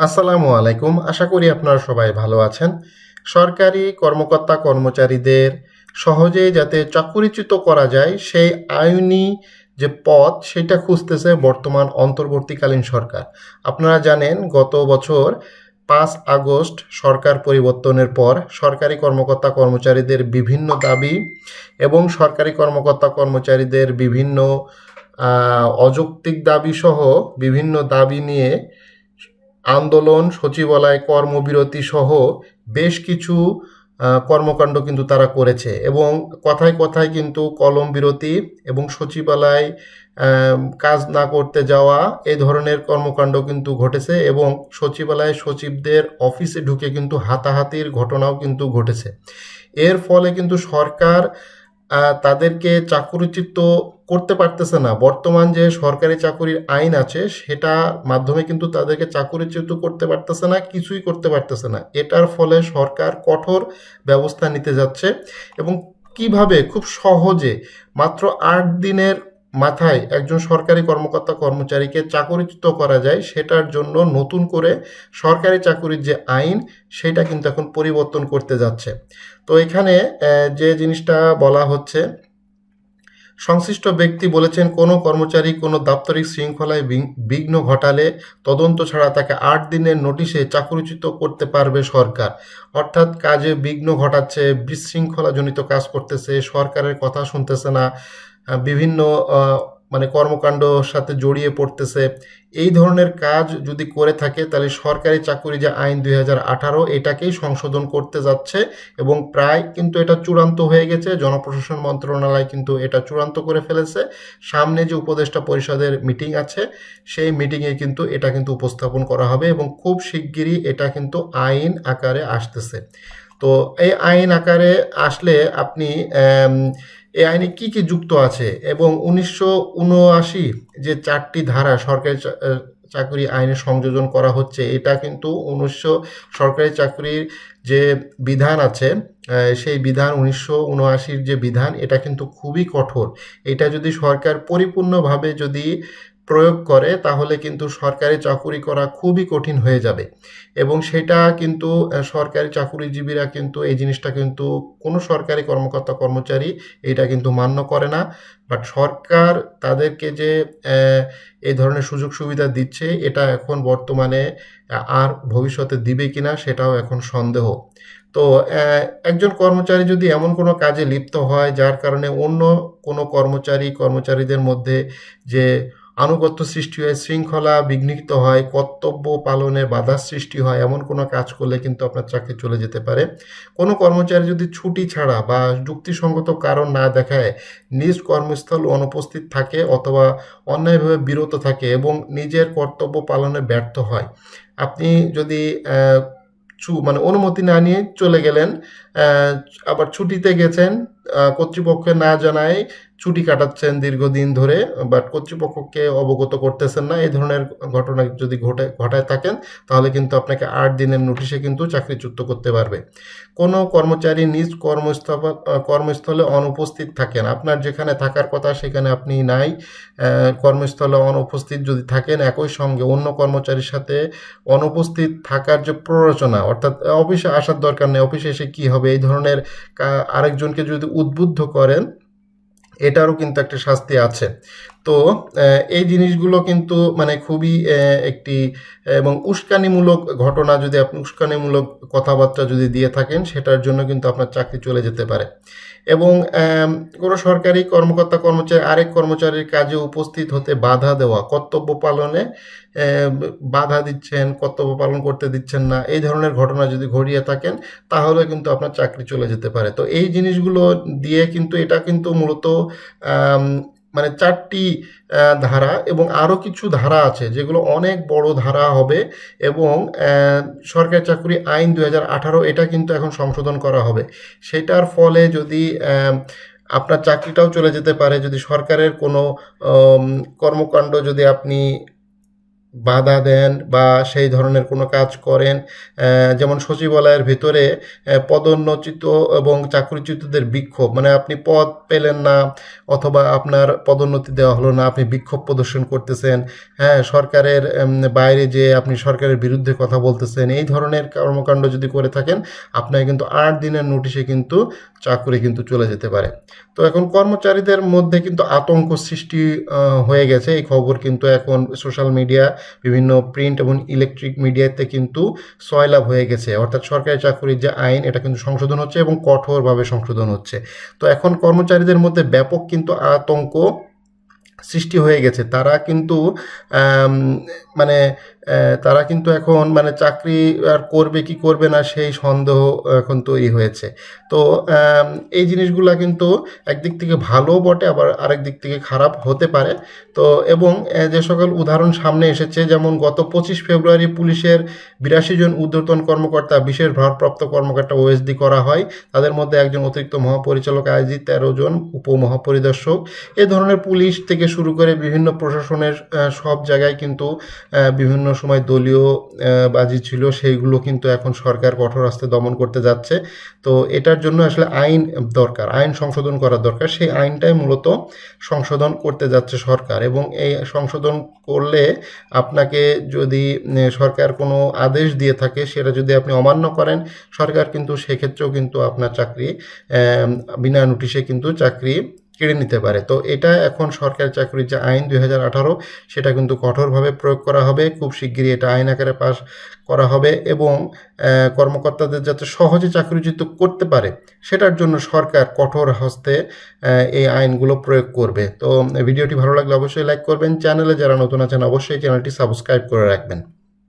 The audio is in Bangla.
আসসালামু আলাইকুম। আশা করি আপনারা সবাই ভালো আছেন। সরকারি কর্মকর্তা কর্মচারীদের সহজেই যাতে চাকুরিচ্যুত করা যায়, সেই আইনি যে পথ, সেটা খুঁজতেছে বর্তমান অন্তর্বর্তীকালীন সরকার। আপনারা জানেন, গত বছর পাঁচ আগস্ট সরকার পরিবর্তনের পর সরকারি কর্মকর্তা কর্মচারীদের বিভিন্ন দাবি এবং সরকারি কর্মকর্তা কর্মচারীদের বিভিন্ন অযৌক্তিক দাবি সহ বিভিন্ন দাবি নিয়ে আন্দোলন, সচিবালয়, কর্মবিরতি সহ বেশ কিছু কর্মকাণ্ড কিন্তু তারা করেছে এবং কথায় কথায় কিন্তু কলম বিরতি এবং সচিবালয় কাজ না করতে যাওয়া এই ধরনের কর্মকাণ্ড কিন্তু ঘটেছে এবং সচিবালয় সচিবদের অফিসে ঢুকে কিন্তু হাতাহাতির ঘটনাও কিন্তু ঘটেছে। এর ফলে কিন্তু সরকার তাদেরকে চাকরিচ্যুত করতে পারতেছে না। বর্তমান যে সরকারি চাকুরির আইন আছে, সেটা মাধ্যমে কিন্তু তাদেরকে চাকরিচ্যুত করতে পারতেছে না, কিছুই করতে পারতেছে না। এটার ফলে সরকার কঠোর ব্যবস্থা নিতে যাচ্ছে এবং কীভাবে? খুব সহজে। মাত্র আট দিনের মাথায় একজন সরকারি কর্মকর্তা কর্মচারীকে চাকরিচ্যুত করা যায়, সেটার জন্য নতুন করে সরকারি চাকুরির যে আইন, সেটা কিন্তু এখন পরিবর্তন করতে যাচ্ছে। তো এখানে যে জিনিসটা বলা হচ্ছে, সংশ্লিষ্ট ব্যক্তি বলেছেন, কোনো কর্মচারী কোনো দাপ্তরিক শৃঙ্খলায় বিঘ্ন ঘটালে তদন্ত ছাড়া তাকে আট দিনের নোটিশে চাকরিচ্যুত করতে পারবে সরকার। অর্থাৎ কাজে বিঘ্ন ঘটাচ্ছে, বিশৃঙ্খলাজনিত কাজ করতেছে, সরকারের কথা শুনতেছে না। বিভিন্ন মানে কর্মকাণ্ড সাথে জড়িয়ে পড়তেছে। এই ধরনের কাজ যদি করে থাকে, তাহলে সরকারি চাকুরি যে আইন দুই হাজার আঠারো, এটাকেই সংশোধন করতে যাচ্ছে এবং প্রায় কিন্তু এটা চূড়ান্ত হয়ে গেছে। জনপ্রশাসন মন্ত্রণালয় কিন্তু এটা চূড়ান্ত করে ফেলেছে। সামনে যে উপদেষ্টা পরিষদের মিটিং আছে, সেই মিটিংয়ে কিন্তু এটা কিন্তু উপস্থাপন করা হবে এবং খুব শিগগিরই এটা কিন্তু আইন আকারে আসতেছে। তো এই আইন আকারে আসলে আপনি এই আইনে কি কি যুক্ত আছে? এবং উনিশশো উনআশি যে চারটি ধারা সরকারি চাকরি আইনে সংযোজন করা হচ্ছে, এটা কিন্তু উনিশশো সরকারি চাকরির যে বিধান আছে সেই বিধান উনিশশো যে বিধান, এটা কিন্তু খুবই কঠোর। এটা যদি সরকার পরিপূর্ণভাবে যদি প্রয়োগ করে, তাহলে কিন্তু সরকারি চাকুরি করা খুবই কঠিন হয়ে যাবে। এবং সেটা কিন্তু সরকারি চাকুরিজীবীরা কিন্তু এই জিনিসটা কিন্তু কোনো সরকারি কর্মকর্তা, কর্মচারী এটা কিন্তু মান্য করে না। বাট সরকার তাদেরকে যে এই ধরনের সুযোগ সুবিধা দিচ্ছে, এটা এখন বর্তমানে আর ভবিষ্যতে দিবে কিনা সেটাও এখন সন্দেহ। তো একজন কর্মচারী যদি এমন কোনো কাজে লিপ্ত হয়, যার কারণে অন্য কোনো কর্মচারী, কর্মচারীদের মধ্যে যে আনুগত্য সৃষ্টি হয় শৃঙ্খলা বিঘ্নিত হয় কর্তব্য পালনে বাধার সৃষ্টি হয় এমন কোনো কাজ করলে কিন্তু আপনার চাকরি চলে যেতে পারে। কোনো কর্মচারী যদি ছুটি ছাড়া বা যুক্তিসঙ্গত কারণ না দেখায় নিজ কর্মস্থল অনুপস্থিত থাকে অথবা অন্যায়ভাবে বিরত থাকে এবং নিজের কর্তব্য পালনে ব্যর্থ হয়। আপনি যদি মানে অনুমতি না নিয়ে চলে গেলেন আবার ছুটিতে গেছেন আহ, কর্তৃপক্ষকে না জানায় ছুটি কাটাচ্ছেন দীর্ঘদিন ধরে বাট কর্তৃপক্ষকে অবগত করতেছেন না। এই ধরনের ঘটনা যদি ঘটে, ঘটায় থাকেন, তাহলে কিন্তু আপনাকে আট দিনের নোটিশে কিন্তু চাকরিচ্যুত করতে পারবে। কোনো কর্মচারী নিজ কর্মস্থল, কর্মস্থলে অনুপস্থিত থাকেন। আপনার যেখানে থাকার কথা, সেখানে আপনি নাই। কর্মস্থলে অনুপস্থিত যদি থাকেন, একই সঙ্গে অন্য কর্মচারীর সাথে অনুপস্থিত থাকার যে প্ররোচনা, অর্থাৎ অফিসে আসার দরকার নেই, অফিসে এসে কী হবে, এই ধরনের আরেকজনকে যদি উদ্বুদ্ধ করেন এটারও কিন্তু একটা শাস্তি আছে। তো এই জিনিসগুলো কিন্তু মানে খুবই একটি এবং উস্কানিমূলক ঘটনা যদি আপনি, উস্কানিমূলক কথাবার্তা যদি দিয়ে থাকেন, সেটার জন্য কিন্তু আপনার চাকরি চলে যেতে পারে। এবং কোনো সরকারি কর্মকর্তা, কর্মচারী, আরেক কর্মচারীর কাজে উপস্থিত হতে বাধা দেওয়া, কর্তব্য পালনে বাধা দিচ্ছেন, কর্তব্য পালন করতে দিচ্ছেন না, এই ধরনের ঘটনা যদি ঘটিয়ে থাকেন, তাহলে কিন্তু আপনার চাকরি চলে যেতে পারে। তো এই জিনিসগুলো দিয়ে কিন্তু, এটা কিন্তু মূলত মানে চারটি ধারা এবং আরও কিছু ধারা আছে যেগুলো অনেক বড় ধারা হবে এবং সরকারি চাকরি আইন দু হাজার আঠারো এটা কিন্তু এখন সংশোধন করা হবে। সেটার ফলে যদি আপনার চাকরিটাও চলে যেতে পারে, যদি সরকারের কোনো কর্মকাণ্ড যদি আপনি বাধা দেন বা সেই ধরনের কোনো কাজ করেন। যেমন সচিবালয়ের ভিতরে আহ, পদোন্নতিত এবং চাকরিচ্যুতদের বিক্ষোভ। মানে আপনি পদ পেলেন না অথবা আপনার পদোন্নতি দেওয়া হলো না আপনি বিক্ষোভ প্রদর্শন করতেছেন। হ্যাঁ সরকারের বাইরে যে আপনি সরকারের বিরুদ্ধে কথা বলতেছেন এই ধরনের কর্মকাণ্ড যদি করে থাকেন আপনাকে কিন্তু আট দিনের নোটিশে কিন্তু চাকরি কিন্তু চলে যেতে পারে। তো এখন কর্মচারীদের মধ্যে কিন্তু আতঙ্ক সৃষ্টি হয়ে গেছে। এই খবর কিন্তু এখন সোশ্যাল মিডিয়া বিভিন্ন প্রিন্ট এবং ইলেকট্রিক মিডিয়াতে কিন্তু সয়লাভ হয়ে গেছে। অর্থাৎ সরকারি চাকুরির যে আইন, এটা কিন্তু সংশোধন হচ্ছে এবং কঠোরভাবে সংশোধন হচ্ছে। তো এখন কর্মচারীদের মধ্যে ব্যাপক কিন্তু আতঙ্ক সৃষ্টি হয়ে গেছে। তারা কিন্তু মানে তারা কিন্তু এখন মানে চাকরি আর করবে কি করবে না সেই সন্দেহ এখন তৈরি হয়েছে। তো এই জিনিসগুলা কিন্তু একদিক থেকে ভালো বটে, আবার আরেক দিক থেকে খারাপ হতে পারে। তো, এবং যে সকল উদাহরণ সামনে এসেছে, যেমন গত পঁচিশ ফেব্রুয়ারি পুলিশের বিরাশি জন ঊর্ধ্বতন কর্মকর্তা, বিশেষ ভারপ্রাপ্ত কর্মকর্তা ওএসডি করা হয়। তাদের মধ্যে একজন অতিরিক্ত মহাপরিচালক আইজি তেরো জন উপমহাপরিদর্শক। এ ধরনের পুলিশ থেকে শুরু করে বিভিন্ন প্রশাসনের সব জায়গায় কিন্তু বিভিন্ন সময় দলীয় বাজি ছিল, সেইগুলো কিন্তু এখন সরকার কঠোর হস্তে দমন করতে যাচ্ছে। তো এটার জন্য আসলে আইন দরকার, আইন সংশোধন করা দরকার। সেই আইনটাই মূলত সংশোধন করতে যাচ্ছে সরকার এবং এই সংশোধন করলে আপনাকে যদি সরকার কোনো আদেশ দিয়ে থাকে, সেটা যদি আপনি অমান্য করেন, সরকার কিন্তু সেক্ষেত্রেও কিন্তু আপনার চাকরি বিনা নোটিশে কিন্তু চাকরি কেড়ে নিতে পারে। তো এটা এখন সরকারি চাকরির যে আইন দুই হাজার আঠারো, সেটা কিন্তু কঠোরভাবে প্রয়োগ করা হবে। খুব শিগগিরই এটা আইন আকারে পাশ করা হবে এবং কর্মকর্তাদের যাতে সহজে চাকরিচ্যুত করতে পারে, সেটার জন্য সরকার কঠোর হস্তে এই আইনগুলো প্রয়োগ করবে। তো ভিডিওটি ভালো লাগলে অবশ্যই লাইক করবেন। চ্যানেলে যারা নতুন আছেন, অবশ্যই চ্যানেলটি সাবস্ক্রাইব করে রাখবেন।